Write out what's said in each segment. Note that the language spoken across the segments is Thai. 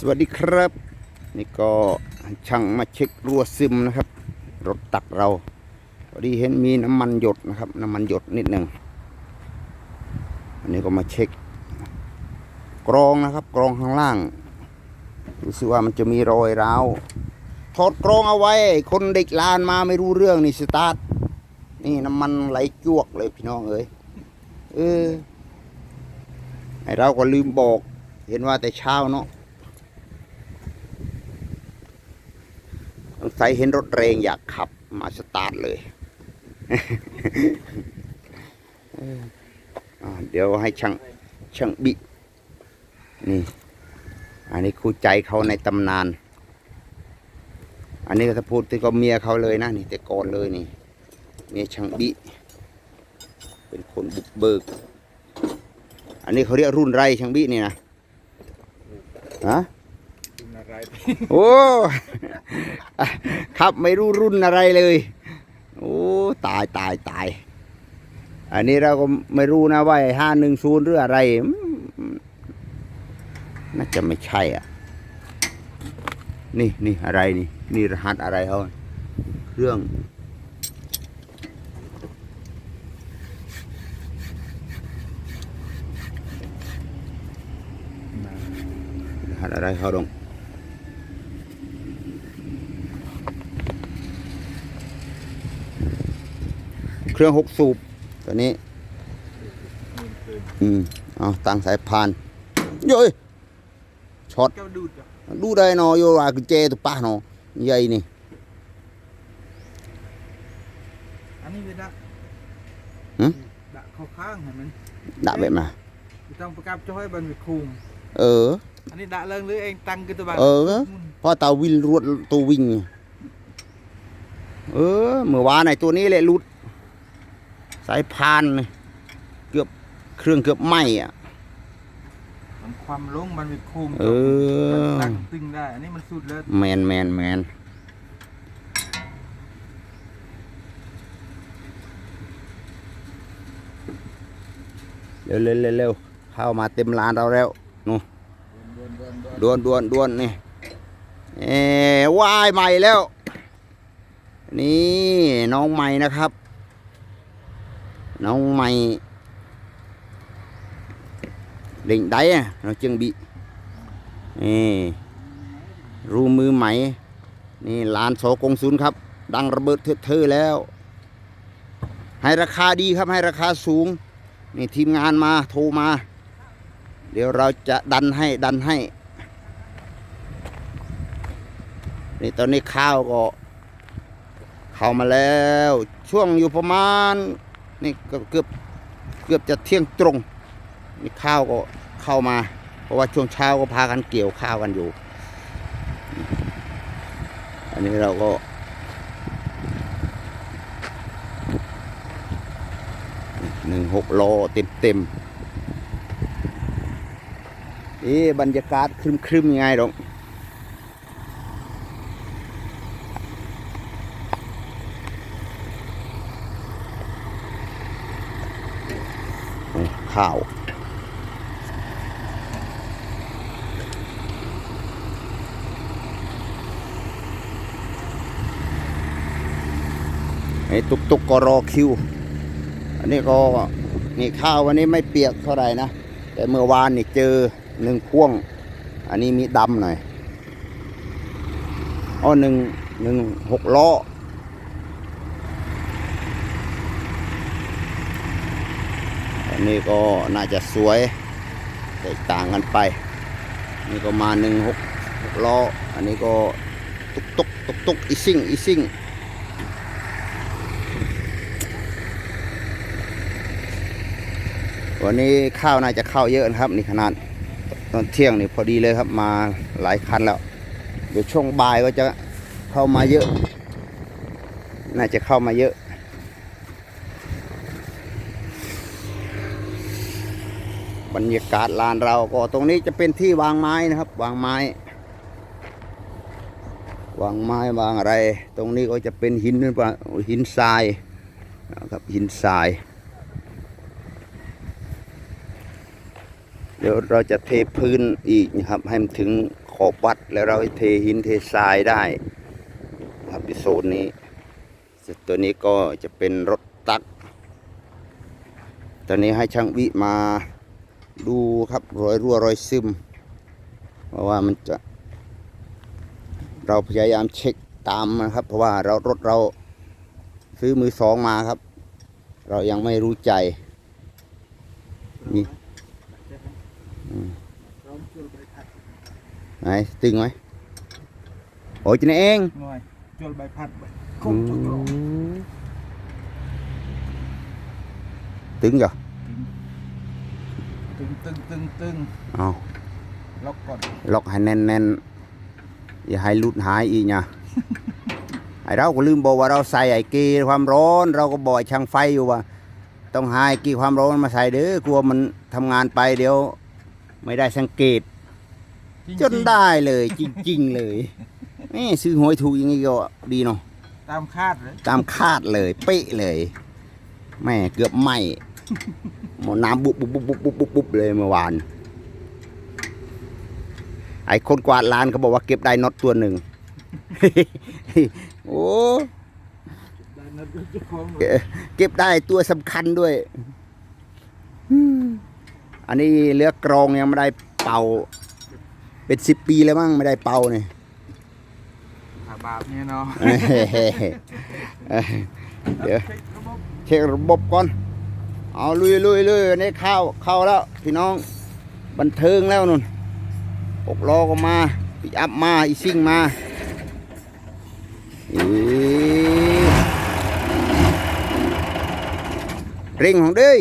สวัสดีครับ นี่ก็ช่างมาเช็ครั่วซึมนะครับ รถตักเราพอดีเห็นมีน้ำมันหยดนะครับ น้ำมันหยดนิดหนึ่งอันนี้ก็มาเช็ค กรองนะครับ กรองข้างล่างรู้สึกว่ามันจะมีรอยร้าวถอดกรองเอาไว้ คนเด็กลานมาไม่รู้เรื่องนี่สตาร์ทนี่น้ำมันไหลจวกเลยพี่น้องเอ้ยเออไอเราก็ลืมบอก เห็นว่าแต่เช้าเนาะ งสัยเห็นรถแรงอยากขับมาสตาร์ทเลยอ่าเดี๋ยวให้ช่างช่างบิ นี่ อันนี้คู่ใจเขาในตำนาน อันนี้ก็ถ้าพูดถึงก็เมียเขาเลยนะนี่แต่ก่อนเลยนี่ เมียช่างบิ เป็นคนบุกเบิก อันนี้เขาเรียกรุ่นไรช่างบินี่นะฮะคุณอะไรโอ้ ครับไม่รู้รุ่นอะไรเลย โอ้ตายตายตาย อันนี้เราก็ไม่รู้นะว่าห้าหนึ่งศูนย์หรืออะไร น่าจะไม่ใช่อะ นี่นี่อะไรนี่นี่รหัสอะไรเขาเครื่องรหัสอะไรเขาดง เครื่องหกสูบตัวนี้ อืมเอาตั้งสายพานโย้ยช็อตแก้วดูดอะดูได้เนอะโยว่ากุญแจตัวป้าเนอะใหญ่นี่อันนี้ไปดักหืมดักเข้าข้างเห็นมันด่าแบบมาไม่ต้องประกับจะให้บันไปคุมเออ อันนี้ดักเลิงหรือเองตั้งกันตัวบ้านเออเพราะเตาวินรวดตัววิ่ง เออเมื่อวานไอ้ตัวนี้แหละหลุด สายพานนี่เกือบเครื่องเกือบไหมอะ มันความลงมันไปคุมเออ ตั้งตึงได้ อันนี้มันสุดแล้วแมนแมนแมนเร็วเร็วเร็วเร็วเข้ามาเต็มร้านเราแล้วนู่นดวนดวนดวนนี่เอว่ายใหม่แล้ว นี่น้องใหม่นะครับ น้องใหม่เล่งได้อะเราจึงบีนี่รูมือไหมนี่ลานโสกงศูนย์ครับ ดังระเบิดเทือแล้ว ให้ราคาดีครับให้ราคาสูง นี่ทีมงานมาโทรมา เดี๋ยวเราจะดันให้ดันให้ นี่ตอนนี้ข้าวก็ เข้ามาแล้ว ช่วงอยู่ประมาณ นี่เกือบเกือบเกือบจะเที่ยงตรงนี่ข้าวก็เข้ามา เพราะว่าช่วงเช้าก็พากันเกี่ยวข้าวกันอยู่ อันนี้เราก็หนึ่งหกโลเต็มเต็มๆนี่บรรยากาศครึมครึมๆยังไงดอกนี่ ข้าว ไอ้ตุกตุกก็รอคิว อันนี้ก็นี่ข้าววันนี้ไม่เปียกเท่าไหร่นะ แต่เมื่อวานนี่เจอหนึ่งพ่วง อันนี้มีดำหน่อยอ๋อหนึ่งหนึ่งหกล้อ อันนี้ก็น่าจะสวยแตกต่างกันไป นี่ก็มาหนึ่งหกหกล้อ อันนี้ก็ตุกตุกตุกตุกอีซิ่งอีซิ่งวันนี้ข้าวน่าจะเข้าเยอะนะครับ นี่ขนาดตอนเที่ยงนี่พอดีเลยครับมาหลายคันแล้ว เดี๋ยวช่วงบ่ายก็จะเข้ามาเยอะ น่าจะเข้ามาเยอะ บรรยากาศลานเราก็ตรงนี้จะเป็นที่วางไม้นะครับ วางไม้ วางไม้วางอะไร ตรงนี้ก็จะเป็นหินหรือเปล่าหินทรายนะครับหินทราย เดี๋ยวเราจะเทพื้นอีกนะครับ ให้มันถึงขอบวัดแล้วเราเทหินเททรายได้ครับในโซนนี้ตัวนี้ก็จะเป็นรถตักตอนนี้ให้ช่างวิมา ดูครับรอยรั่วรอยซึม เพราะว่ามันจะ เราพยายามเช็คตามนะครับ เพราะว่าเรารถเราซื้อมือสองมาครับ เรายังไม่รู้ใจนี่อืมพร้อมจุลใบพัดไหนตึงไหมโอ้ยจินเองหน่อยจุลใบพัดใบคอืงจุกรมตึงเหรอ ตึงตึงตึงตึงเอาล็อกก่อนล็อกให้แน่นๆอย่าให้หลุดหายอีกนะไอเราก็ลืมบอกว่าเราใส่ไอ้กีความร้อน เราก็บอกไอ้ช่างไฟอยู่ว่า ต้องหาไอ้กีความร้อนมาใส่เด้อกลัวมันทำงานไปเดี๋ยว ไม่ได้สังเกตจริงๆจนได้เลย จริง ๆ เลยนี่ซื้อหวยถูกอย่างนี้ก็ดีเนาะตามคาดเลยตามคาดเลย เป๊ะเลยแม่เกือบไหม หมดน้ำบุบบุบบุบบุบบุบบุบบุบเลยเมื่อวาน ไอ้คนกวาดลานเขาบอกว่าเก็บได้น็อตตัวหนึ่งโอ้ได้นัดเจ้าของหมดเก็บเก็บได้ตัวสำคัญด้วยอืมอันนี้เลือกกรองยังไม่ได้เป่า เป็นสิบปีแล้วมั้งไม่ได้เป่าเนี่ยขาบาปเนี่ยเนาะเอ้ยเดี๋ยวเช็คระบบเช็คระบบก่อน เอาลุยลุยลุยอันนี้เข้าเข้าแล้ว พี่น้องบันเทิงแล้วนุ่นหกล้อก็มาปิกอัพมาอีซิ่งมาอีเร่งของเด้ย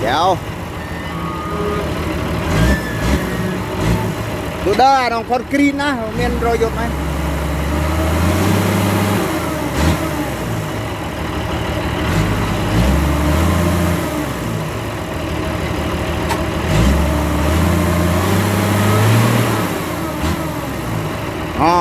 เดี๋ยว ดูได้น้องคอนกรีตนะเมียนรอยหยดไหมอ๋อ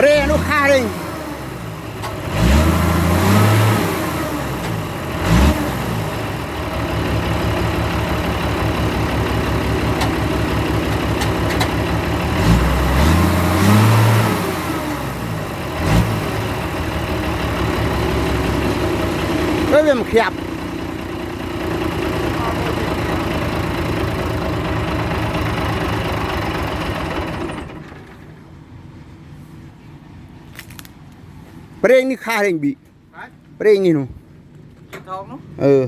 เรนุคาเรง เฮ้ยมันขยับเปรงนี่คาเรงบีไปเปรงนี่หนูกินทองเนาะเออ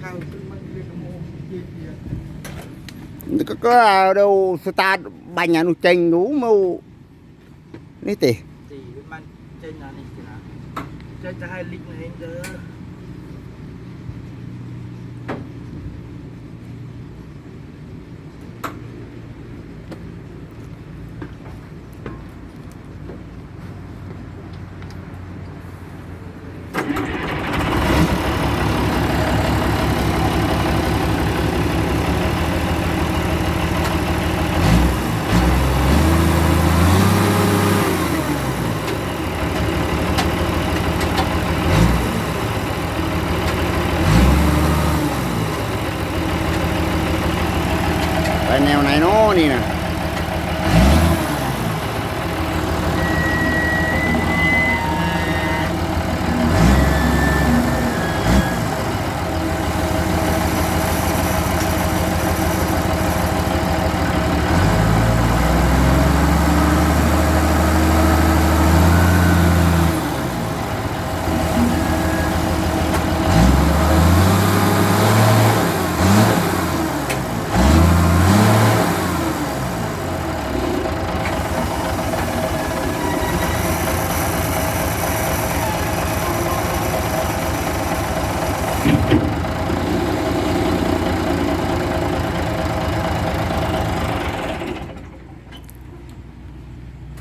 ข้าวขึ้นมันเรียกโมเยี่ยเยี่ย ก็ก็đâu start បាញ់អានោះចេញនោះមកនេះទេ จีมันเจนนะนี่สินะเจนจะให้ลิง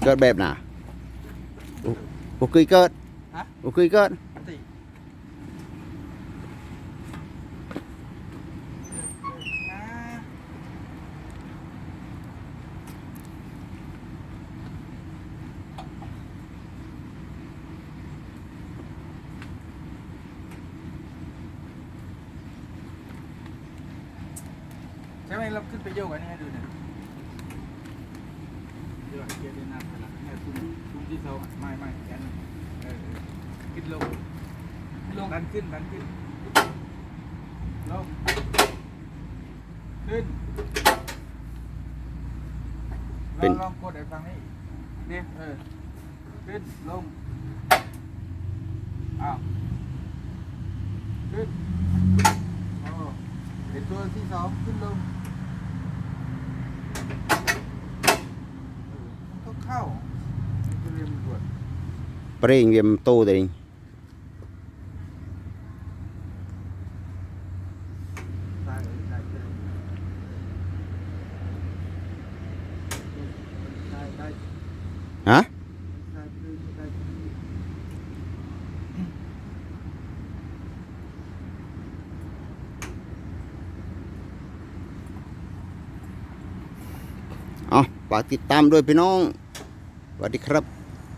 กิดแบบน่ะบ่บ่เคยเกิดฮะบ่เคยเกิดตินะใช่ไหมเราขึ้นไปโยกอันนี้ให้ดูหน่อยเดี๋ยวเกียร์เดินหน้าไปละให้ คุณคุณที่เขาไม่ไม่แกนเออขึ้นลงลงดันขึ้นดันขึ้นลงขึ้นลองลองกดไอ้ฟังนี่เนี่ยเออขึ้นลงอ้าวขึ้นโอ้เห็นตัวที่สองขึ้นลงมันก็เข้ามันจะเรียนตำรวจเปร่งเวียมโตตัวเองตายเลยตา ยเลยตายตาย ฮะ ตายเลยตาย เอาฝากติดตามด้วยพี่น้องสวัสดีครับ